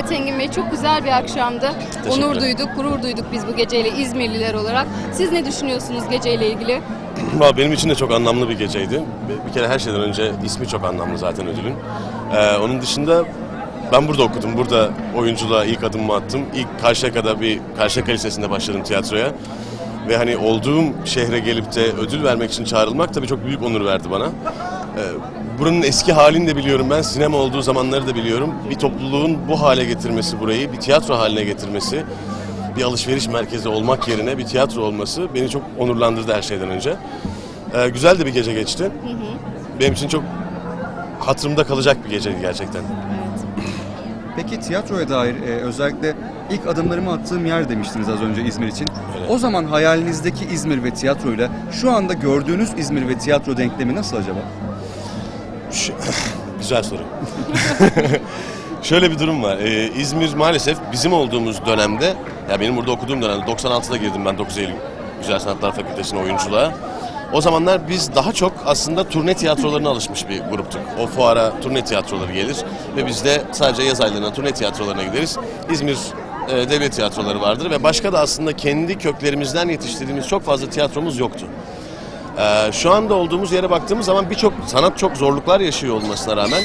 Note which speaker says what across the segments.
Speaker 1: Evet Engin Bey çok güzel bir akşamdı. Onur duyduk, gurur duyduk biz bu geceyle İzmirliler olarak. Siz ne düşünüyorsunuz geceyle ilgili?
Speaker 2: Valla benim için de çok anlamlı bir geceydi. Bir- Bir kere her şeyden önce ismi çok anlamlı zaten ödülün. Ee, onun dışında ben burada okudum. Burada oyunculuğa ilk adımımı attım. İlk Karşıyaka'da bir Karşıyaka Lisesi'nde başladım tiyatroya. Ve hani olduğum şehre gelip de ödül vermek için çağrılmak tabii çok büyük onur verdi bana. Ee, buranın eski halini de biliyorum ben. Sinema olduğu zamanları da biliyorum. Bir topluluğun bu hale getirmesi burayı, bir tiyatro haline getirmesi, bir alışveriş merkezi olmak yerine bir tiyatro olması beni çok onurlandırdı her şeyden önce. Ee, güzel de bir gece geçti. Benim için çok hatırımda kalacak bir geceydi gerçekten.
Speaker 3: Peki tiyatroya dair e, özellikle ilk adımlarımı attığım yer demiştiniz az önce İzmir için.
Speaker 2: Evet.
Speaker 3: O zaman hayalinizdeki İzmir ve tiyatroyla şu anda gördüğünüz İzmir ve tiyatro denklemi nasıl acaba?
Speaker 2: Güzel soru. Şöyle bir durum var. Ee, İzmir maalesef bizim olduğumuz dönemde, ya benim burada okuduğum dönemde 96'da girdim ben 9 Eylül Güzel Sanatlar Fakültesi'ne oyunculuğa. O zamanlar biz daha çok aslında turne tiyatrolarına alışmış bir gruptuk. O fuara turne tiyatroları gelir ve biz de sadece yaz aylarına turne tiyatrolarına gideriz. İzmir e, devlet tiyatroları vardır ve başka da aslında kendi köklerimizden yetiştirdiğimiz çok fazla tiyatromuz yoktu. Ee, şu anda olduğumuz yere baktığımız zaman birçok sanat çok zorluklar yaşıyor olmasına rağmen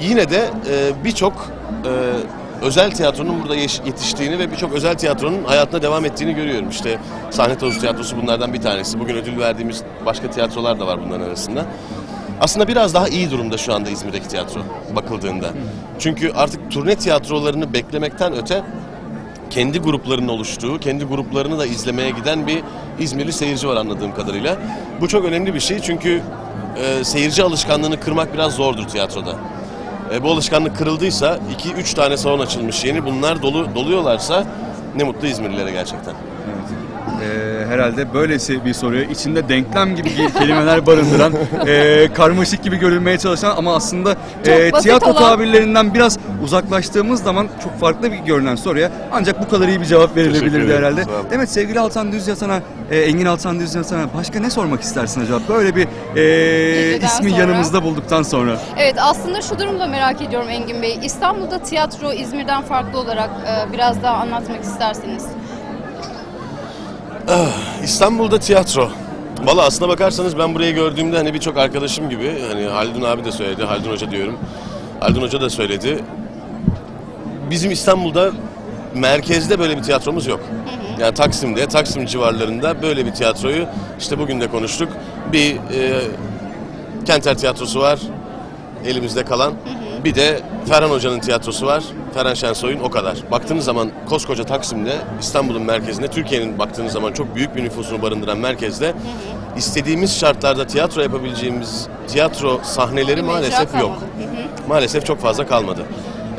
Speaker 2: yine de e, birçok e, özel tiyatronun burada yetiştiğini ve birçok özel tiyatronun hayatına devam ettiğini görüyorum. İşte Sahne Tozu Tiyatrosu bunlardan bir tanesi. Bugün ödül verdiğimiz başka tiyatrolar da var bunların arasında. Aslında biraz daha iyi durumda şu anda İzmir'deki tiyatro bakıldığında. Çünkü artık turne tiyatrolarını beklemekten öte kendi gruplarının oluştuğu, kendi gruplarını da izlemeye giden bir İzmirli seyirci var anladığım kadarıyla. Bu çok önemli bir şey çünkü e, seyirci alışkanlığını kırmak biraz zordur tiyatroda. E, bu alışkanlık kırıldıysa 2-3 tane salon açılmış yeni bunlar dolu doluyorlarsa ne mutlu İzmirlilere gerçekten.
Speaker 3: Ee, herhalde böylesi bir soruyu içinde denklem gibi kelimeler barındıran, e, karmaşık gibi görünmeye çalışan ama aslında e,
Speaker 1: basit
Speaker 3: tiyatro
Speaker 1: olan-
Speaker 3: tabirlerinden biraz uzaklaştığımız zaman çok farklı bir görünen soruya ancak bu kadar iyi bir cevap
Speaker 2: Teşekkür
Speaker 3: verilebilirdi
Speaker 2: ederim,
Speaker 3: herhalde.
Speaker 2: sağ olun.
Speaker 3: Evet sevgili Altan Düz Yatan'a, e, Engin Altan Düz Yatan'a başka ne sormak istersin acaba? Böyle bir e,
Speaker 1: Geceden
Speaker 3: ismi
Speaker 1: sonra.
Speaker 3: yanımızda bulduktan sonra.
Speaker 1: Evet aslında şu durumda merak ediyorum Engin Bey. İstanbul'da tiyatro İzmir'den farklı olarak e, biraz daha anlatmak isterseniz.
Speaker 2: İstanbul'da tiyatro. Valla aslına bakarsanız ben burayı gördüğümde hani birçok arkadaşım gibi hani Haldun abi de söyledi, Haldun Hoca diyorum. Haldun Hoca da söyledi. Bizim İstanbul'da merkezde böyle bir tiyatromuz yok. Yani Taksim'de, Taksim civarlarında böyle bir tiyatroyu işte bugün de konuştuk. Bir e, Kenter Tiyatrosu var elimizde kalan. Bir de Ferhan Hoca'nın tiyatrosu var. Ferhan Şensoy'un o kadar. Baktığınız zaman koskoca Taksim'de, İstanbul'un merkezinde, Türkiye'nin baktığınız zaman çok büyük bir nüfusunu barındıran merkezde istediğimiz şartlarda tiyatro yapabileceğimiz tiyatro sahneleri maalesef yok. Maalesef çok fazla kalmadı.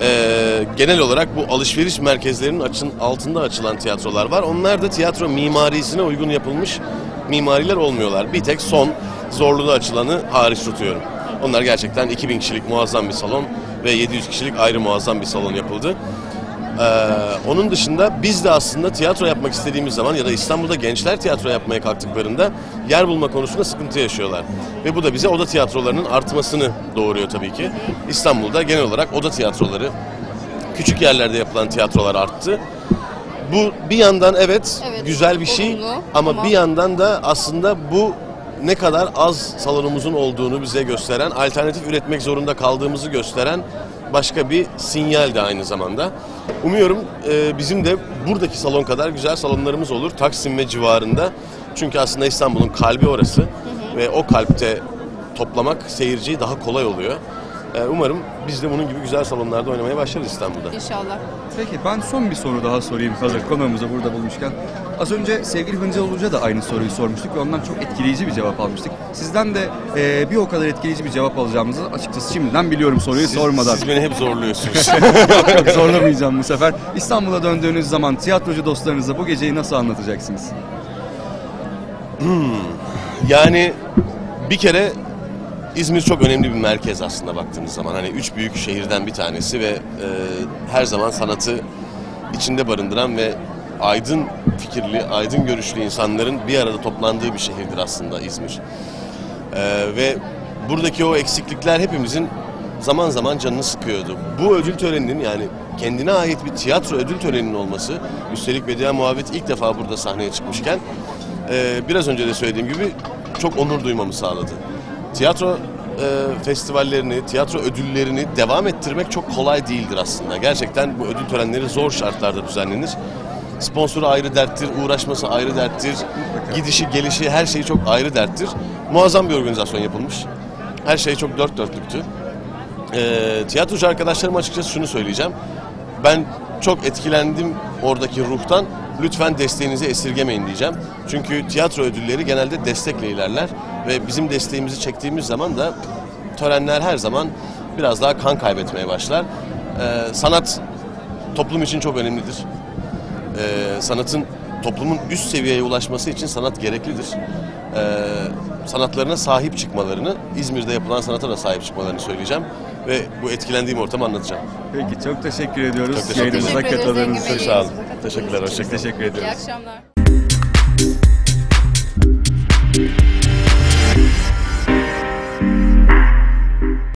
Speaker 2: Ee, genel olarak bu alışveriş merkezlerinin açın, altında açılan tiyatrolar var. Onlar da tiyatro mimarisine uygun yapılmış mimariler olmuyorlar. Bir tek son zorluğu açılanı hariç tutuyorum. Onlar gerçekten 2000 kişilik muazzam bir salon ve 700 kişilik ayrı muazzam bir salon yapıldı. Ee, onun dışında biz de aslında tiyatro yapmak istediğimiz zaman ya da İstanbul'da gençler tiyatro yapmaya kalktıklarında yer bulma konusunda sıkıntı yaşıyorlar. Ve bu da bize oda tiyatrolarının artmasını doğuruyor tabii ki. İstanbul'da genel olarak oda tiyatroları, küçük yerlerde yapılan tiyatrolar arttı. Bu bir yandan evet,
Speaker 1: Evet,
Speaker 2: güzel bir şey
Speaker 1: olumlu
Speaker 2: ama,
Speaker 1: ama-
Speaker 2: bir yandan da aslında bu ne kadar az salonumuzun olduğunu bize gösteren, alternatif üretmek zorunda kaldığımızı gösteren başka bir sinyal de aynı zamanda. Umuyorum e, bizim de buradaki salon kadar güzel salonlarımız olur Taksim ve civarında. Çünkü aslında İstanbul'un kalbi orası ve o kalpte toplamak seyirciyi daha kolay oluyor. E, umarım biz de bunun gibi güzel salonlarda oynamaya başlarız İstanbul'da.
Speaker 1: İnşallah.
Speaker 3: Peki ben son bir soru daha sorayım hazır konuğumuzu burada bulmuşken. Az önce sevgili Hıncal Uluca da aynı soruyu sormuştuk ve ondan çok etkileyici bir cevap almıştık. Sizden de e, bir o kadar etkileyici bir cevap alacağımızı açıkçası şimdiden biliyorum soruyu
Speaker 2: Siz-
Speaker 3: sormadan.
Speaker 2: Siz beni hep zorluyorsunuz.
Speaker 3: Yok zorlamayacağım bu sefer. İstanbul'a döndüğünüz zaman tiyatrocu dostlarınıza bu geceyi nasıl anlatacaksınız?
Speaker 2: Yani bir kere İzmir çok önemli bir merkez aslında baktığınız zaman. Hani üç büyük şehirden bir tanesi ve e, her zaman sanatı içinde barındıran ve aydın fikirli, aydın görüşlü insanların bir arada toplandığı bir şehirdir aslında İzmir. E, ve buradaki o eksiklikler hepimizin zaman zaman canını sıkıyordu. Bu ödül töreninin yani kendine ait bir tiyatro ödül töreninin olması, üstelik Bediye Muhabbet ilk defa burada sahneye çıkmışken e, biraz önce de söylediğim gibi çok onur duymamı sağladı. Tiyatro e, festivallerini, tiyatro ödüllerini devam ettirmek çok kolay değildir aslında. Gerçekten bu ödül törenleri zor şartlarda düzenlenir. Sponsoru ayrı derttir, uğraşması ayrı derttir, gidişi gelişi her şey çok ayrı derttir. Muazzam bir organizasyon yapılmış. Her şey çok dört dörtlüktü. E, tiyatrocu arkadaşlarıma açıkçası şunu söyleyeceğim. Ben çok etkilendim oradaki ruhtan. Lütfen desteğinizi esirgemeyin diyeceğim. Çünkü tiyatro ödülleri genelde destekle ilerler ve bizim desteğimizi çektiğimiz zaman da törenler her zaman biraz daha kan kaybetmeye başlar. Ee, sanat toplum için çok önemlidir. Ee, sanatın toplumun üst seviyeye ulaşması için sanat gereklidir. Ee, sanatlarına sahip çıkmalarını, İzmir'de yapılan sanata da sahip çıkmalarını söyleyeceğim ve bu etkilendiğim ortamı anlatacağım.
Speaker 3: Peki çok teşekkür ediyoruz.
Speaker 2: Çok teşekkür
Speaker 3: Yayınımıza
Speaker 2: ederim.
Speaker 1: Teşekkür ederiz
Speaker 3: katıldığınız için.
Speaker 2: Sağ olun.
Speaker 1: Yayınımıza
Speaker 2: Teşekkürler, hoşçakalın.
Speaker 3: Teşekkür
Speaker 1: İyi
Speaker 3: ediyoruz.
Speaker 1: akşamlar.